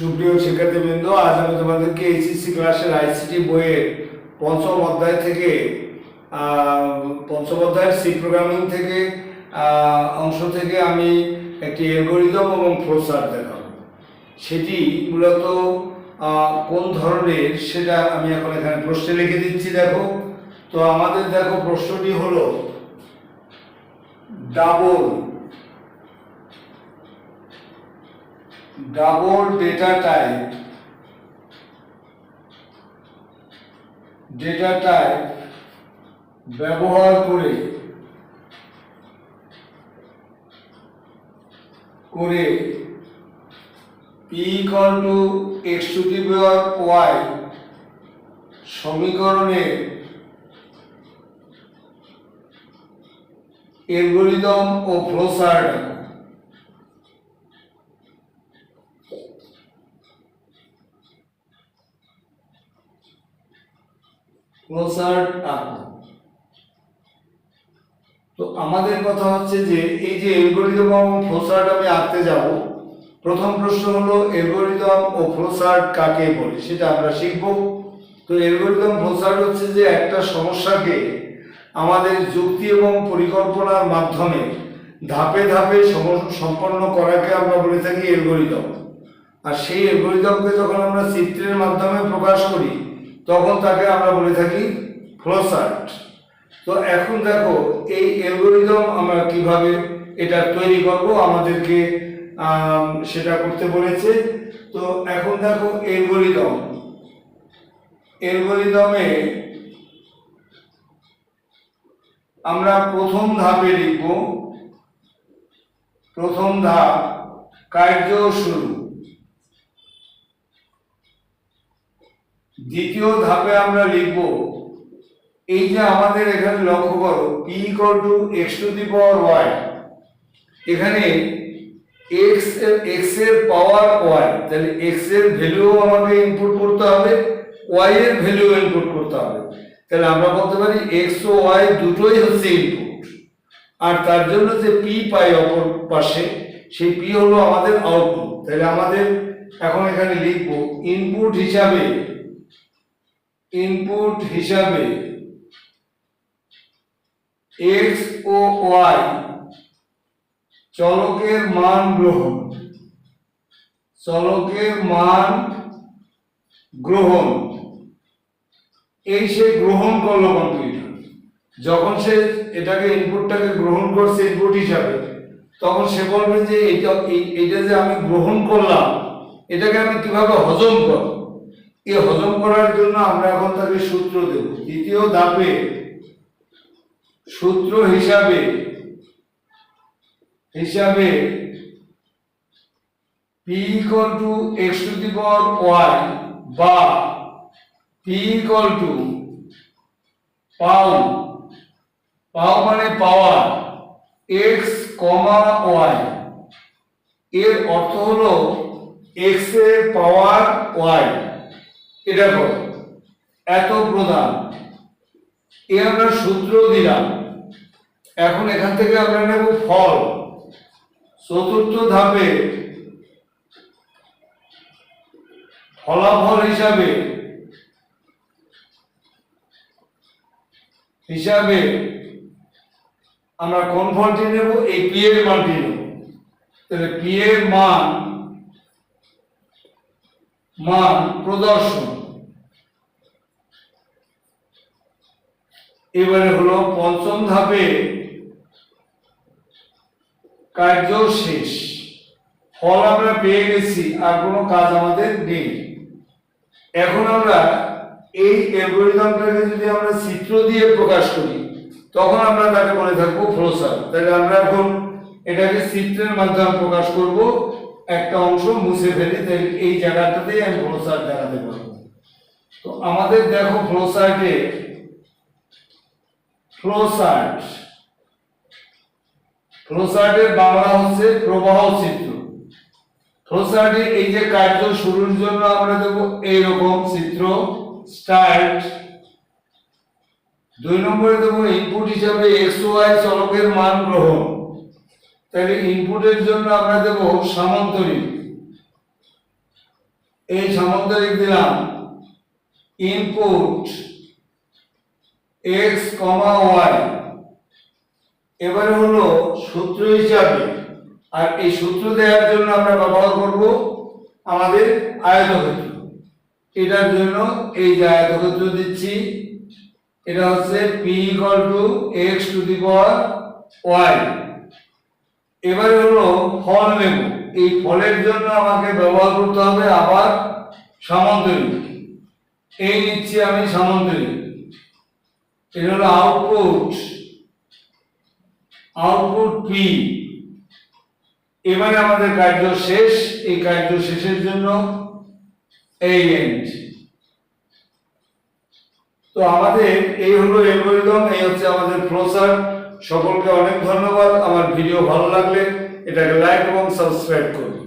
সুপ্রিয় শিক্ষার্থীবৃন্দ, আজ আমি তোমাদেরকে এইচএসসি ক্লাসের আইসিটি বইয়ের পঞ্চম অধ্যায় থেকে পঞ্চম অধ্যায়ের সি প্রোগ্রামিং থেকে অংশ থেকে আমি একটি অ্যালগোরিদম এবং ফ্লোচার্ট দেখাবো। সেটি মূলত কোন ধরনের সেটা আমি এখন এখানে প্রশ্নে লিখে দিচ্ছি, দেখো। তো আমাদের দেখো প্রশ্নটি হলো, double double data type data type ব্যবহার করে করে P equal to X to Y সমীকরণে অ্যালগোরিদম ও ফ্লোচার্ট ফ্লোচার্ট আঁকো তো আমাদের কথা হচ্ছে যে, এই যে অ্যালগোরিদম এবং ফ্লোচার্ট আমি আঁকতে যাব, প্রথম প্রশ্ন হলো অ্যালগোরিদম ও ফ্লোচার্ট কাকে বলে? সেটা আমরা শিখব। তো অ্যালগোরিদম ফ্লোচার্ট হচ্ছে যে একটা সমস্যাকে আমাদের যুক্তি এবং পরিকল্পনার মাধ্যমে ধাপে ধাপে সম্পন্ন করাকে আমরা বলে থাকি অ্যালগোরিদম আর সেই অ্যালগোরিদমকে যখন আমরা চিত্রের মাধ্যমে প্রকাশ করি তখন তাকে আমরা বলে থাকি ফ্লোসার্ট তো এখন দেখো, এই অ্যালগোরিদম আমরা কীভাবে এটা তৈরি করব, আমাদেরকে সেটা করতে বলেছে। তো এখন দেখো অ্যালগোরিদম। অ্যালগোরিদমে আমরা প্রথম ধাপে লিখব, প্রথম ধাপ কার্য শুরু। দ্বিতীয় ধাপে আমরা লিখব, এই যে আমাদের এখানে লক্ষ্য করো P equal to X to the power Y এখানে এক্স এক্সের পাওয়ার ওয়াই তাহলে এক্সের ভ্যালু আমাকে ইনপুট করতে হবে ওয়াই এর ভ্যালু ইনপুট করতে হবে, তাহলে আমরা বলতে পারি এক্স ও ওয়াই দুটোই হচ্ছে ইনপুট আর তার জন্য যে পি পাই অপর পাশে, সেই পি হলো আমাদের আউটপুট তাহলে আমাদের এখন এখানে লিখব ইনপুট হিসাবে ইনপুট হিসাবে এক্স ও ওয়াই চলকের মান গ্রহণ, চলকের মান গ্রহণ। এই সে গ্রহণ করল কম্পিউটার যখন সে এটাকে ইনপুটটাকে গ্রহণ করছে ইনপুট হিসাবে, তখন সে বলবে যে এটা এইটা যে আমি গ্রহণ করলাম, এটাকে আমি কীভাবে হজম করব? এই হজম করার জন্য আমরা এখন তাকে সূত্র দেব। দ্বিতীয় ধাপে সূত্র হিসাবে হিসাবে P equal to X to the power Y বা পি ইকুয়াল টু পাও পাও মানে পাওয়ার এক্স কমা ওয়াই এর অর্থ হলো এক্সের পাওয়ার ওয়াই এটা কর এত প্রদান এ আমরা সূত্র দিলাম। এখন এখান থেকে আমরা নেব ফল। চতুর্থ ধাপে ফলাফল হিসাবে হিসাবে আমরা কোন ফলটি নেব? এই পি এর মানটি নেব। তাহলে পি এর মান মান প্রদর্শন। এবারে হলো পঞ্চম ধাপে কার্য শেষ। ফল আমরা পেয়ে গেছি, আর কোনো কাজ আমাদের নেই। এখন আমরা এই অ্যালগোরিদমটাকে যদি আমরা চিত্র দিয়ে প্রকাশ করি, তখন আমরা তাকে বলে থাকব ফ্লোচার তাহলে আমরা এখন এটাকে চিত্রের মাধ্যমে প্রকাশ করব। একটা অংশ মুছে ফেলি, তাহলে এই জায়গাটাতেই আমি ফ্লোচার দেখাতে পারব। তো আমাদের দেখো ফ্লোচার্টে ফ্লোচার্ট ফ্লোচার্টের বাংলা হচ্ছে প্রবাহ চিত্র। ফ্লোচার্টে এই যে কার্য শুরুর জন্য আমরা দেব এইরকম চিত্র, স্টার্ট। দুই নম্বরে দেব ইনপুট হিসাবে এক্স ওয়াই চলকের মান গ্রহণ। তাহলে ইনপুটের জন্য আমরা দেব সামান্তরিক। এই সামান্তরিক দিলাম। ইনপুট এক্স কমা ওয়াই এবারে হলো সূত্র হিসাবে। আর এই সূত্র দেওয়ার জন্য আমরা ব্যবহার করব আমাদের আয়তক্ষেত্র। এটার জন্য এই যে আয়তক্ষেত্র দিচ্ছি, এটা হচ্ছে P equal to X to the Y এবারে হলো ফল নেব। এই ফলের জন্য আমাকে ব্যবহার করতে হবে আবার সামান্তরিক। এই নিচ্ছি আমি সামান্তরিক। এটা হলো আউটপুট আউটপুট পি এবারে আমাদের কার্য শেষ। এই কার্য শেষের জন্য এই এন্ড তো আমাদের এই হলো অ্যালগরিদম এই হচ্ছে আমাদের ফ্লোচার্ট সকলকে অনেক ধন্যবাদ। আমার ভিডিও ভালো লাগলে এটাকে লাইক এবং সাবস্ক্রাইব করুন।